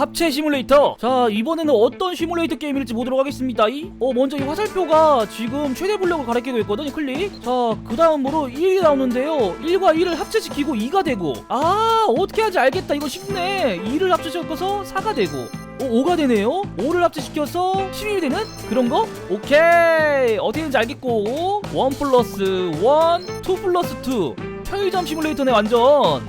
합체 시뮬레이터. 자 이번에는 어떤 시뮬레이터 게임일지 보도록 하겠습니다. 이? 어 먼저 이 화살표가 지금 최대 블록을 가리키고 있거든 이 클릭. 자그 다음으로 1이 나오는데요. 1과 1을 합체시키고 2가 되고. 아 어떻게 하지? 알겠다. 이거 쉽네. 2를 합체시켜서 4가 되고. 어, 5가 되네요? 5를 합체시켜서 12이 되는 그런 거? 오케이. 어떻게 되는지 알겠고. 1 플러스 1 2 플러스 2 편의점 시뮬레이터네 완전.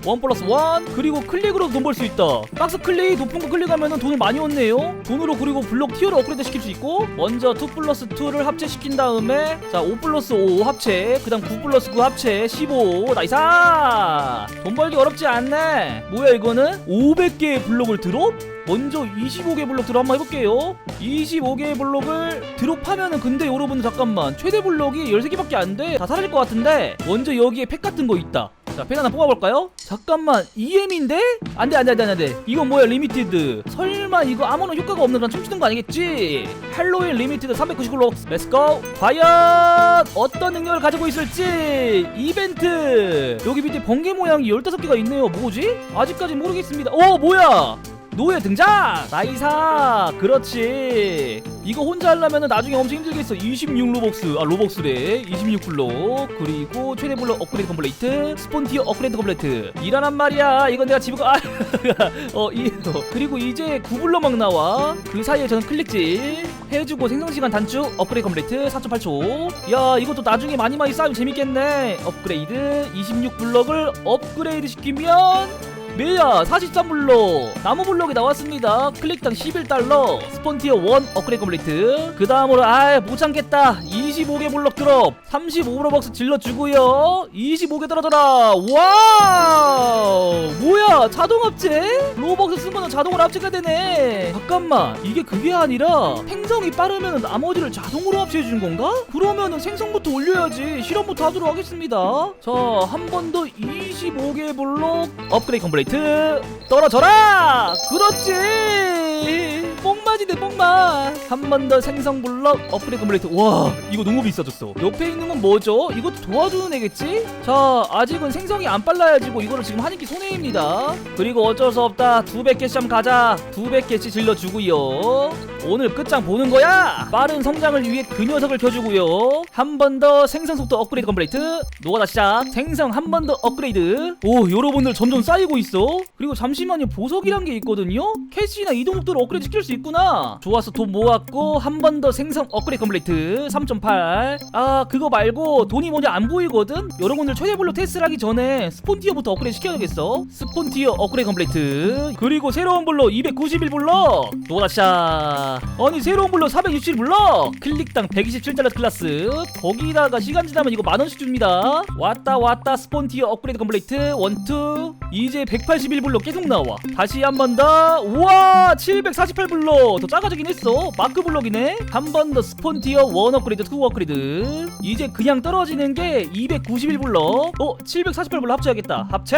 원 플러스 원 그리고 클릭으로 돈 벌 수 있다. 박스 클릭 높은 거 클릭하면 돈을 많이 얻네요. 돈으로 그리고 블록 티어를 업그레이드 시킬 수 있고 먼저 2 플러스 2를 합체시킨 다음에 자5 플러스 5 합체 그 다음 9 플러스 9 합체 15 나이사 돈 벌기 어렵지 않네. 뭐야 이거는? 500개의 블록을 드롭? 먼저 25개 블록 드롭 한번 해볼게요 25개의 블록을 드롭하면은 근데 여러분 잠깐만 최대 블록이 13개밖에 안 돼 다 사라질 것 같은데 먼저 여기에 팩 같은 거 있다 자, 펜 하나 뽑아볼까요? 잠깐만, EM인데? 안 돼, 안 돼, 안 돼, 안 돼. 이건 뭐야, 리미티드. 설마 이거 아무런 효과가 없는 그런 춤추는 거 아니겠지? 할로윈 리미티드 390로, 렛츠고! 과연 어떤 능력을 가지고 있을지! 이벤트! 여기 밑에 번개 모양이 15개가 있네요. 뭐지? 아직까지 모르겠습니다. 오, 뭐야! 노예 등장! 나이사! 그렇지! 이거 혼자 하려면 나중에 엄청 힘들겠어. 26 로벅스, 아, 로벅스래. 26 블록. 그리고 최대 블록 업그레이드 컴플레이트. 스폰 티어 업그레이드 컴플레이트. 이란한 말이야. 이건 내가 가, 아, 어, 이, 어. 그리고 이제 9블록 막 나와. 그 사이에 저는 클릭질. 해주고 생성시간 단축 업그레이드 컴플레이트 4.8초. 야, 이것도 나중에 많이 많이 쌓이면 재밌겠네. 업그레이드. 26 블럭을 업그레이드 시키면 매야 43블록. 나무 블록이 나왔습니다. 클릭당 11달러. 스폰티어 1 업그레이드 컴플리트. 그 다음으로 아이 못 참겠다 25개 블록 드롭 35브로벅스 질러주고요. 25개 떨어져라. 와우! 뭐야? 자동 합체 로벅스 쓰면 자동으로 합체가 되네. 잠깐만. 이게 그게 아니라 생성이 빠르면 나머지를 자동으로 합체해주는 건가? 그러면은 생성부터 올려야지. 실험부터 하도록 하겠습니다. 자 한 번 더 25개 블록 업그레이드 컴플레이트 떨어져라! 그렇지! 뽕 맛이네 뽕맛. 한 번 더 생성 블럭 업그레이드 컴플레이트 와 이거 너무 비싸졌어. 옆에 있는 건 뭐죠? 이것도 도와주는 애겠지? 자 아직은 생성이 안 빨라야지 고 이거를 지금 하니까 손해입니다. 그리고 어쩔 수 없다. 200개씩 한번 가자. 200개씩 질러주고요. 오늘 끝장 보는 거야! 빠른 성장을 위해 그 녀석을 켜주고요. 한 번 더 생성 속도 업그레이드 컴플레이트. 노가다 시작. 생성 한 번 더 업그레이드. 오 여러분들 점점 쌓이고 있어. 그리고 잠시만요. 보석이란 게 있거든요? 캐시나 이동 속도를 업그레이드 시킬 수 있구나 좋았어 돈 모았고 한 번 더 생성 업그레이드 컴플레이트 3.8아 그거 말고 돈이 먼저 안 보이거든? 여러분들 최대 블록 테스트를 하기 전에 스폰티어부터 업그레이드 시켜야겠어. 스폰티어 업그레이드 컴플레이트. 그리고 새로운 블록 291 블록 노가다 시작 아니 새로운 블록 460 블록 클릭당 127달러 클라스. 거기다가 시간 지나면 이거 만원씩 줍니다. 왔다 왔다 스폰티어 업그레이드 컴플레이트. 원투. 이제 181 블록 계속 나와. 다시 한 번 더. 우와 748블 록더 작아지긴 했어. 마크 블록이네. 한 번 더 스폰 티어 원 업그레이드 투 업그레이드. 이제 그냥 떨어지는 게 291 블록 어748 블록 합쳐야겠다. 합체!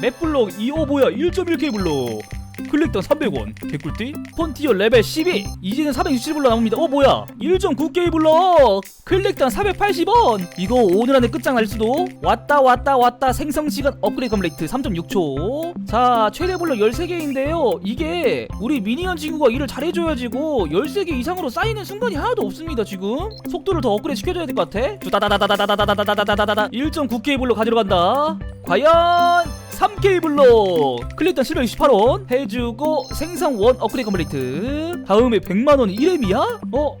맵 블록 2 오 뭐야 1.1K 블록 클릭당 300원 개꿀띠 폰티어 레벨 12 이제는 467불로 나옵니다. 어 뭐야? 1.9K 블럭! 클릭당 480원! 이거 오늘 안에 끝장날 수도. 왔다 왔다 왔다. 생성시간 업그레이드 컴플레이트 3.6초. 자 최대 블럭 13개인데요. 이게 우리 미니언 친구가 일을 잘해줘야지고 13개 이상으로 쌓이는 순간이 하나도 없습니다 지금. 속도를 더 업그레이드 시켜줘야 될 것 같아. 쭈다다다다다다다다다다다다다다 1.9K 블럭 가지러 간다. 과연 3K 블록 클릭당 728원 해주고 생성 원 업그레이드 컴플리트 다음에 100만원 1렘이야? 어?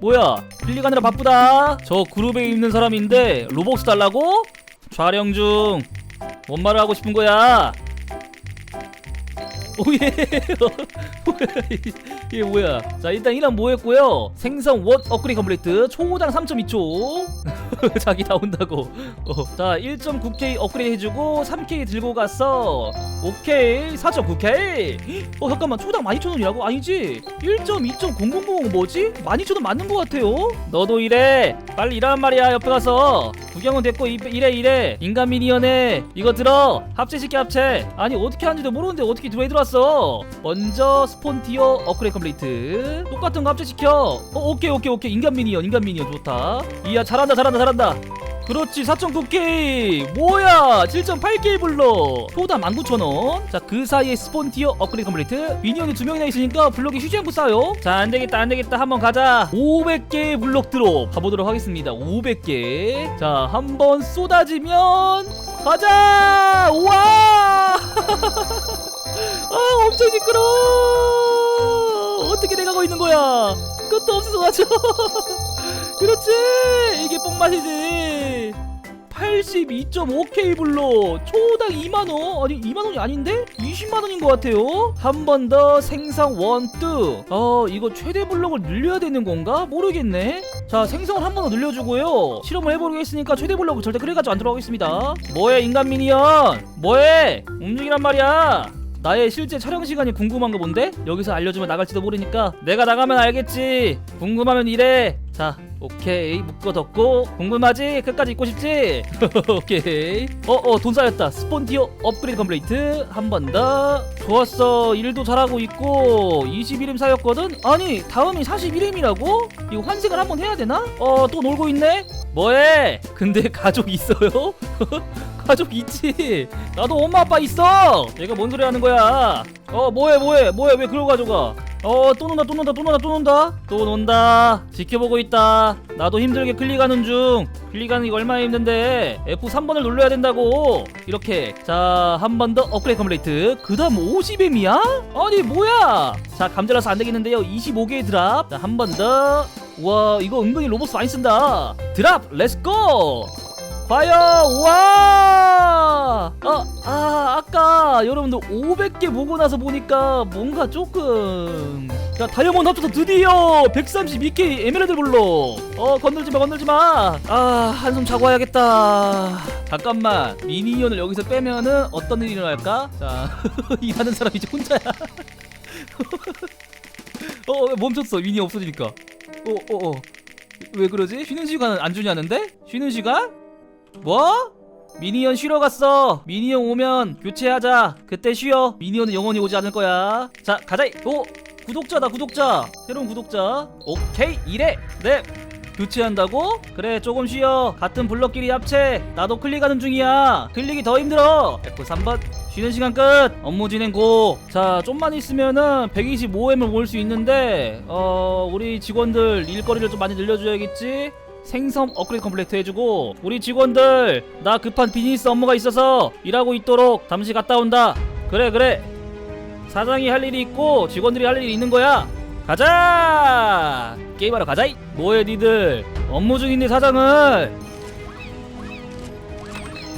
뭐야 클릭하느라 바쁘다 저 그룹에 있는 사람인데 로벅스 달라고? 촬영 중 뭔 말을 하고 싶은 거야? 오예 이게 뭐야? 자 일단 이란 뭐 했고요? 생성 원 업그레이드 컴플리트. 초당 3.2초. 자기 나온다고. 어. 자 1.9K 업그레이드 해주고 3K 들고 갔어 오케이 4.9K 어 잠깐만. 초당 12,000원이라고? 아니지? 1.2.0000 뭐지? 12,000원 맞는 것 같아요. 너도 이래. 빨리 일하란 말이야 옆에 가서. 구경은 됐고 이- 이래 이래. 인간 미니언에 이거 들어. 합체시켜 합체. 아니 어떻게 하는지도 모르는데 어떻게 들어에 들어왔어? 먼저 스폰티어 업그레이드 컴플리트. 똑같은 거 합체시켜. 어 오케이 오케이 오케이. 인간 미니언 인간 미니언 좋다. 이야 잘한다 잘한다 잘한다. 그렇지 4.9K 뭐야? 7.8K 불러. 소다 19,000원. 자 그 사이에 스폰티어 업그레이드 컴플리트. 미니언이 두 명이나 있으니까 블록이 휴지 않고 싸요. 자 안되겠다 안되겠다. 한번 가자. 500개 블록 드롭. 가보도록 하겠습니다. 500개. 자 한번 쏟아지면 가자! 우와! 아 엄청 시끄러워 어떻게 돼가고 있는 거야? 끝도 없어서 가죠. 그렇지? 이게 뽕맛이지. 82.5K 불로 초당 2만원. 아니 2만원이 아닌데? 20만원인 것 같아요. 한 번 더 생성 원뚜 어 이거 최대 블록을 늘려야 되는 건가? 모르겠네. 자 생성을 한 번 더 늘려주고요. 실험을 해보겠으니까 최대 블록을 절대 그래가지고 안 들어가겠습니다. 뭐해 인간 미니언? 뭐해? 움직이란 말이야 나의 실제 촬영 시간이 궁금한 거 뭔데? 여기서 알려주면 나갈지도 모르니까 내가 나가면 알겠지 궁금하면 이래 자 오케이 묶어뒀고 궁금하지? 끝까지 있고 싶지? 오케이 어어 돈 쌓였다 스폰티어 업그레이드 컴플레이트 한 번 더 좋았어 일도 잘하고 있고 21임 쌓였거든? 아니 다음이 41임이라고? 이거 환생을 한번 해야 되나? 어 또 놀고 있네? 뭐해? 근데 가족 있어요? 가족 있지. 나도 엄마 아빠 있어. 얘가 뭔 소리 하는 거야? 어 뭐해 뭐해 뭐해? 왜 그러고 가져가? 어또 논다 또 논다 또 논다 또 논다? 또 논다. 지켜보고 있다. 나도 힘들게 클릭하는 중. 클릭하는 게 얼마나 힘든데? F3번을 눌러야 된다고. 이렇게. 자 한 번 더 업그레이드 컴플레이트. 그 다음 50M이야? 아니 뭐야? 자 감자라서 안 되겠는데요. 25개의 드랍. 자 한 번더. 우와 이거 은근히 로봇 많이 쓴다. 드랍 렛츠고 과연 와! 아, 아 아까 여러분들 500개 보고 나서 보니까 뭔가 조금 자 다이아몬드 합쳐서 드디어 132K 에메랄드 불러 어 건들지마 건들지마 아 한숨 자고 와야겠다 잠깐만 미니언을 여기서 빼면은 어떤 일이 일어날까? 자 일하는 사람 이제 혼자야 어 어, 멈췄어 미니 없어지니까 어어어 왜 그러지? 쉬는 시간 안 주냐는데? 쉬는 시간? 뭐? 미니언 쉬러 갔어. 미니언 오면 교체하자. 그때 쉬어. 미니언은 영원히 오지 않을 거야. 자, 가자. 오, 구독자다, 구독자. 새로운 구독자. 오케이, 이래. 네. 교체한다고? 그래, 조금 쉬어. 같은 블럭끼리 합체. 나도 클릭하는 중이야. 클릭이 더 힘들어. F3번. 쉬는 시간 끝. 업무 진행 고. 자, 좀만 있으면은 125M을 모을 수 있는데, 어, 우리 직원들 일거리를 좀 많이 늘려줘야겠지? 생성 업그레이드 컴플레이트 해주고 우리 직원들 나 급한 비즈니스 업무가 있어서 일하고 있도록 잠시 갔다 온다. 그래 그래. 사장이 할 일이 있고 직원들이 할 일이 있는 거야. 가자! 게임하러 가자 이. 뭐해 니들? 업무 중인데 사장을.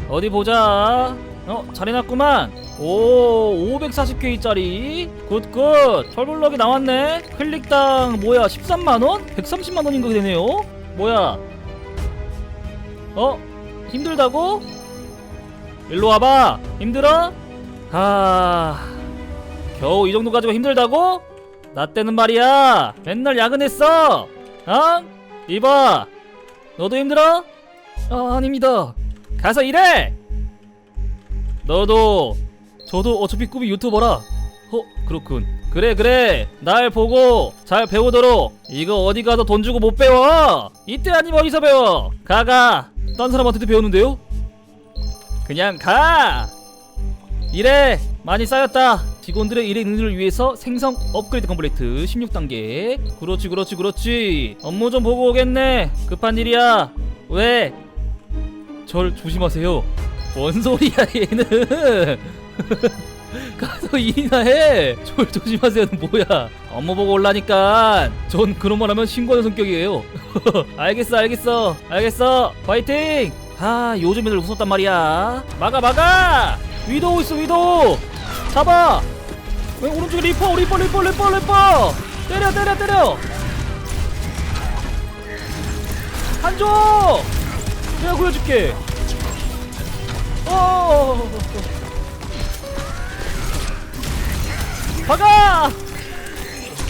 어디 보자. 어 잘해놨구만. 오 540K짜리. 굿굿. 철블럭이 나왔네. 클릭당 뭐야 13만원? 130만원인 거 되네요 뭐야 어? 힘들다고? 일로 와봐 힘들어? 아 겨우 이 정도 가지고 힘들다고? 나 때는 말이야 맨날 야근했어 어? 이봐 너도 힘들어? 아 아닙니다 가서 일해 너도 저도 어차피 꿈이 유튜버라 어 그렇군 그래 그래. 날 보고 잘 배우도록. 이거 어디 가서 돈 주고 못 배워? 이때 아니면 어디서 배워? 가가. 딴 사람한테도 배우는데요? 그냥 가. 이래 많이 쌓였다. 직원들의 일의 능률을 위해서 생성 업그레이드 컴플레이트 16단계. 그렇지 그렇지 그렇지. 업무 좀 보고 오겠네. 급한 일이야. 왜? 절 조심하세요. 뭔 소리야 얘는 가서 일이나 해. 절 조심하세요는 뭐야? 업무 보고 올라니까 전 그런 말 하면 신고하는 성격이에요. 알겠어, 알겠어, 알겠어. 파이팅! 아, 요즘 애들 무섭단 말이야. 막아, 막아! 위도우 있어, 위도우! 잡아! 왜 오른쪽에 리퍼, 리퍼, 리퍼, 리퍼, 리퍼! 때려, 때려, 때려! 한조! 내가 구해줄게. 어. 박아!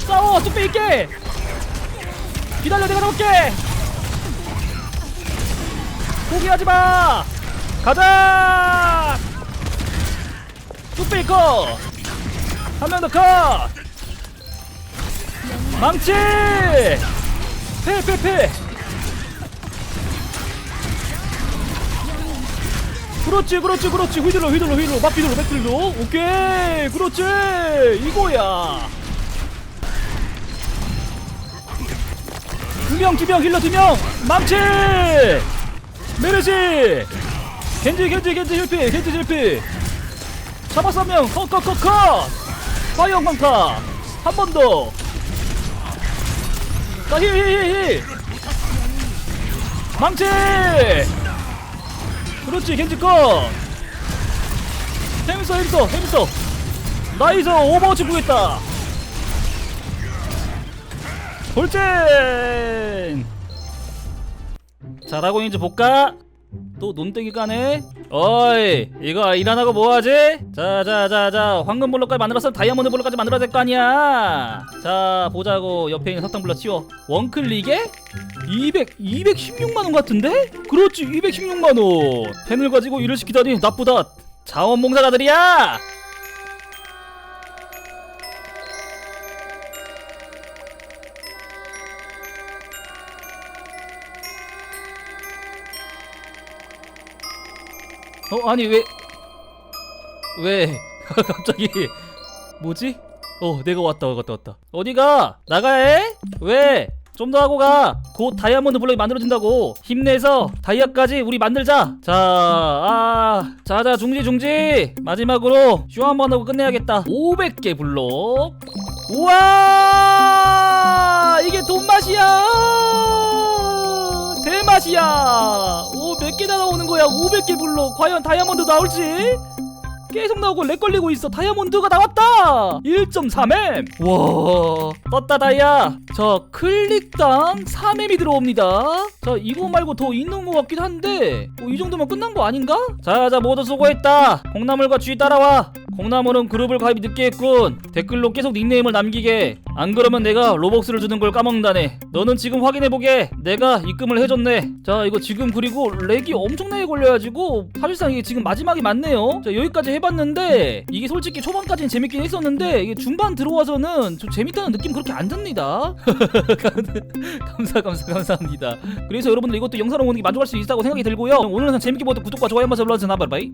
싸워! 뚝배 있게! 기다려 내가 잡을게! 포기하지 마! 가자! 뚝배 있고! 한명더 컷! 망치! 패, 패, 패! 그렇지 그렇지 그렇지. 휘둘러 휘둘러 휘둘러. 막 휘둘러 막 휘둘러. 오케이 그렇지. 이거야. 두명 두 명 힐러 두명. 망치! 메르시! 겐지 겐지 겐지 힐피 겐지 힐피. 잡았어 한명. 컷컷컷컷. 파이어 강타 한 번더. 자 힐 힐 힐 힐. 망치 그렇지 겐지 컷. 햄스터 햄스터 햄스터 나이스 오버워치 구했다. 돌진! 잘하고 있는지 볼까? 또 논땡이 까네 어이 이거 일 안 하고 뭐하지? 자자자자 황금 블록까지 만들어서 다이아몬드 블록까지 만들어야 될 거 아니야. 자 보자고 옆에 있는 석탄 블록 치워. 원클릭에 200 216만원 같은데? 그렇지 216만원. 펜을 가지고 일을 시키다니 나쁘다. 자원봉사자들이야 어 아니 왜 왜? 갑자기 뭐지? 어 내가 왔다 왔다 왔다 어디가? 나가야 해? 왜? 좀 더 하고 가. 곧 다이아몬드 블록이 만들어진다고. 힘내서 다이아까지 우리 만들자. 자, 아, 자자 중지 중지. 마지막으로 쇼 한 번 하고 끝내야겠다. 500개 블록. 우와, 이게 돈 맛이야. 대맛이야. 오, 몇 개나 나오는 거야? 500개 블록. 과연 다이아몬드 나올지? 계속 나오고 렉 걸리고 있어 다이아몬드가 나왔다 1.3M 와 떴다 다이아 자 클릭당 3M이 들어옵니다 자 이거 말고 더 있는 것 같긴 한데 어, 이 정도면 끝난 거 아닌가? 자자 모두 수고했다 콩나물과 쥐 따라와 콩나물은 그룹을 가입이 늦게 했군. 댓글로 계속 닉네임을 남기게. 안 그러면 내가 로벅스를 주는 걸 까먹는다네. 너는 지금 확인해보게. 내가 입금을 해줬네. 자 이거 지금 그리고 렉이 엄청나게 걸려가지고 사실상 이게 지금 마지막이 맞네요. 자 여기까지 해봤는데 이게 솔직히 초반까지는 재밌긴 했었는데 이게 중반 들어와서는 좀 재밌다는 느낌 그렇게 안 듭니다. 감사 감사 감사합니다. 그래서 여러분들 이것도 영상으로 보는 게 만족할 수 있다고 생각이 들고요. 오늘은 재밌게 보던 구독과 좋아요 한번 눌러주세요. 바이바이